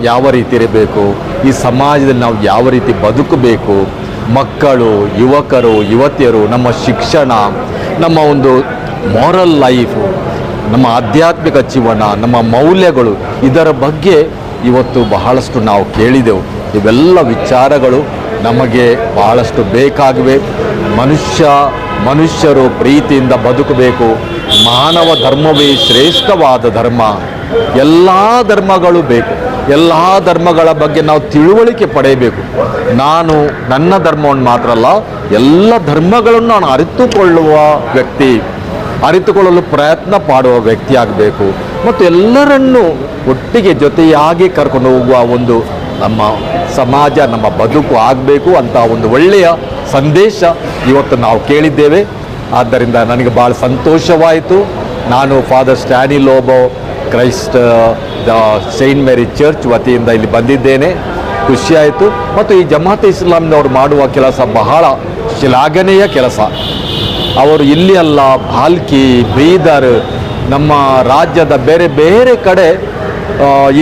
ಯಾವ ರೀತಿ ಇರಬೇಕು? ಈ ಸಮಾಜದಲ್ಲಿ ನಾವು ಯಾವ ರೀತಿ ಬದುಕಬೇಕು? ಮಕ್ಕಳು, ಯುವಕರು, ಯುವತಿಯರು, ನಮ್ಮ ಶಿಕ್ಷಣ, ನಮ್ಮ ಒಂದು ಮಾರಲ್ ಲೈಫು ನಮ್ಮ ಆಧ್ಯಾತ್ಮಿಕ ಜೀವನ, ನಮ್ಮ ಮೌಲ್ಯಗಳು, ಇದರ ಬಗ್ಗೆ ಇವತ್ತು ಬಹಳಷ್ಟು ನಾವು ಕೇಳಿದೆವು. ಇವೆಲ್ಲ ವಿಚಾರಗಳು ನಮಗೆ ಬಹಳಷ್ಟು ಬೇಕಾಗಿವೆ. ಮನುಷ್ಯ, ಮನುಷ್ಯರು ಪ್ರೀತಿಯಿಂದ ಬದುಕಬೇಕು. ಮಾನವ ಧರ್ಮವೇ ಶ್ರೇಷ್ಠವಾದ ಧರ್ಮ. ಎಲ್ಲ ಧರ್ಮಗಳು ಬೇಕು. ಎಲ್ಲ ಧರ್ಮಗಳ ಬಗ್ಗೆ ನಾವು ತಿಳುವಳಿಕೆ ಪಡೆಯಬೇಕು. ನಾನು ನನ್ನ ಧರ್ಮವನ್ನು ಮಾತ್ರ ಅಲ್ಲ, ಎಲ್ಲ ಧರ್ಮಗಳನ್ನು ನಾನು ಅರಿತುಕೊಳ್ಳುವ ವ್ಯಕ್ತಿ, ಅರಿತುಕೊಳ್ಳಲು ಪ್ರಯತ್ನ ಪಡುವ ವ್ಯಕ್ತಿಯಾಗಬೇಕು ಮತ್ತು ಎಲ್ಲರನ್ನೂ ಒಟ್ಟಿಗೆ ಜೊತೆಯಾಗಿ ಕರ್ಕೊಂಡು ಹೋಗುವ ಒಂದು ನಮ್ಮ ಸಮಾಜ, ನಮ್ಮ ಬದುಕು ಆಗಬೇಕು ಅಂತ ಒಂದು ಒಳ್ಳೆಯ ಸಂದೇಶ ಇವತ್ತು ನಾವು ಕೇಳಿದ್ದೇವೆ. ಆದ್ದರಿಂದ ನನಗೆ ಭಾಳ ಸಂತೋಷವಾಯಿತು. ನಾನು father Stany Lobo Christ the saint Mary church ವತಿಯಿಂದ ಇಲ್ಲಿ ಬಂದಿದ್ದೇನೆ. ಖುಷಿಯಾಯಿತು ಮತ್ತು ಈ ಜಮಾತ್ ಇಸ್ಲಾಂನವರು ಮಾಡುವ ಕೆಲಸ ಬಹಳ ಶ್ಲಾಘನೀಯ ಕೆಲಸ. ಅವರು ಇಲ್ಲಿ ಅಲ್ಲ ಭಾಲ್ಕಿ ಬೀದರ್, ನಮ್ಮ ರಾಜ್ಯದ ಬೇರೆ ಬೇರೆ ಕಡೆ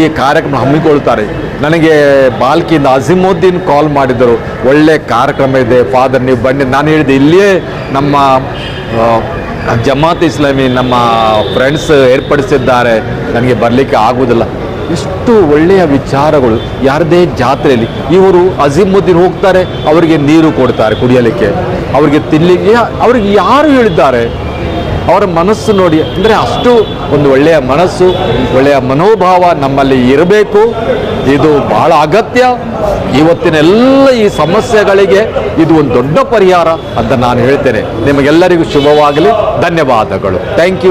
ಈ ಕಾರ್ಯಕ್ರಮ ಹಮ್ಮಿಕೊಳ್ತಾರೆ. ನನಗೆ ಬಾಲ್ಕಿಯಿಂದ ಅಜಿಮುದ್ದೀನ್ ಕಾಲ್ ಮಾಡಿದರು ಒಳ್ಳೆ ಕಾರ್ಯಕ್ರಮ ಇದೆ, ಫಾದರ್ ನೀವು ಬನ್ನಿ. ನಾನು ಹೇಳಿದೆ, ಇಲ್ಲಿಯೇ ನಮ್ಮ ಜಮಾತ್ ಇಸ್ಲಾಮಿ ನಮ್ಮ ಫ್ರೆಂಡ್ಸ್ ಏರ್ಪಡಿಸಿದ್ದಾರೆ. ನನಗೆ ಬರಲಿಕ್ಕೆ ಆಗುವುದಿಲ್ಲ ಇಷ್ಟು ಒಳ್ಳೆಯ ವಿಚಾರಗಳು ಯಾರದೇ ಜಾತ್ರೆಯಲ್ಲಿ ಇವರು ಅಜೀಮುದ್ದೀನ್ ಹೋಗ್ತಾರೆ, ಅವರಿಗೆ ನೀರು ಕೊಡ್ತಾರೆ ಕುಡಿಯಲಿಕ್ಕೆ. ಅವರಿಗೆ ತಿನ್ನಲಿಕ್ಕೆ ಅವ್ರಿಗೆ ಯಾರು ಹೇಳಿದ್ದಾರೆ? ಅವರ ಮನಸ್ಸು ನೋಡಿ, ಅಂದರೆ ಅಷ್ಟು ಒಂದು ಒಳ್ಳೆಯ ಮನಸ್ಸು, ಒಳ್ಳೆಯ ಮನೋಭಾವ ನಮ್ಮಲ್ಲಿ ಇರಬೇಕು. ಇದು ಬಹಳ ಅಗತ್ಯ. ಇವತ್ತಿನ ಎಲ್ಲ ಈ ಸಮಸ್ಯೆಗಳಿಗೆ ಇದು ಒಂದು ದೊಡ್ಡ ಪರಿಹಾರ ಅಂತ ನಾನು ಹೇಳ್ತೇನೆ. ನಿಮಗೆಲ್ಲರಿಗೂ ಶುಭವಾಗಲಿ. ಧನ್ಯವಾದಗಳು. Thank you